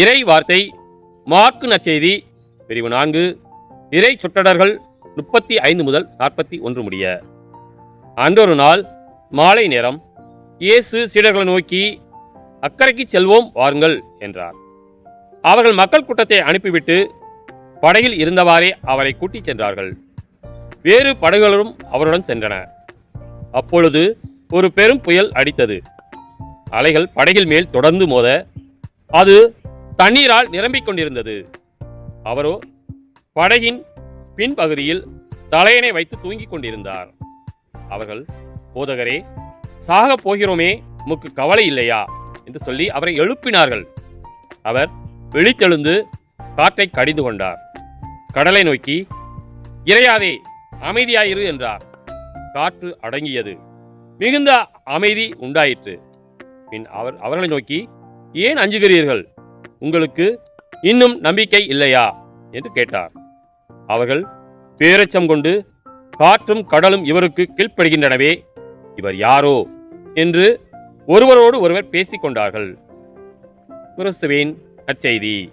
இறை வார்த்தை மார்க்கு நச்செய்தி பிரிவு நான்கு. இறை சொற்றடர்கள் முப்பத்தி ஐந்து முதல் நாற்பத்தி ஒன்று முடிய. அன்றொரு நாள் மாலை நேரம் இயேசு சீடர்களை நோக்கி அக்கறைக்கு செல்வோம் வாருங்கள் என்றார். அவர்கள் மக்கள் கூட்டத்தை அனுப்பிவிட்டு படகில் இருந்தவாறே அவரை கூட்டிச் சென்றார்கள். வேறு படகுகளும் அவருடன் சென்றன. அப்பொழுது ஒரு பெரும் புயல் அடித்தது. அலைகள் படகில் மேல் தொடர்ந்து மோத அது தண்ணீரால் நிரம்பிக் கொண்டிருந்தது. அவரோ படகின் பின்பகுதியில் தலையணை வைத்து தூங்கிக் கொண்டிருந்தார். அவர்கள் போதகரே சாகப் போகிறோமே உமக்கு கவலை இல்லையா? என்று சொல்லி அவரை எழுப்பினார்கள். அவர் விழித்தெழுந்து காற்றை கடிந்து கொண்டார். கடலை நோக்கி இறையாதே அமைதியாயிரு என்றார். காற்று அடங்கியது. மிகுந்த அமைதி உண்டாயிற்று. பின் அவர் அவர்களை நோக்கி ஏன் அஞ்சுகிறீர்கள்? உங்களுக்கு இன்னும் நம்பிக்கை இல்லையா? என்று கேட்டார். அவர்கள் பேரச்சம் கொண்டு காற்றும் கடலும் இவருக்கு கீழ்ப்படுகின்றனவே இவர் யாரோ? என்று ஒருவரோடு ஒருவர் பேசிக்கொண்டார்கள். கிறிஸ்துவின் நற்செய்தி.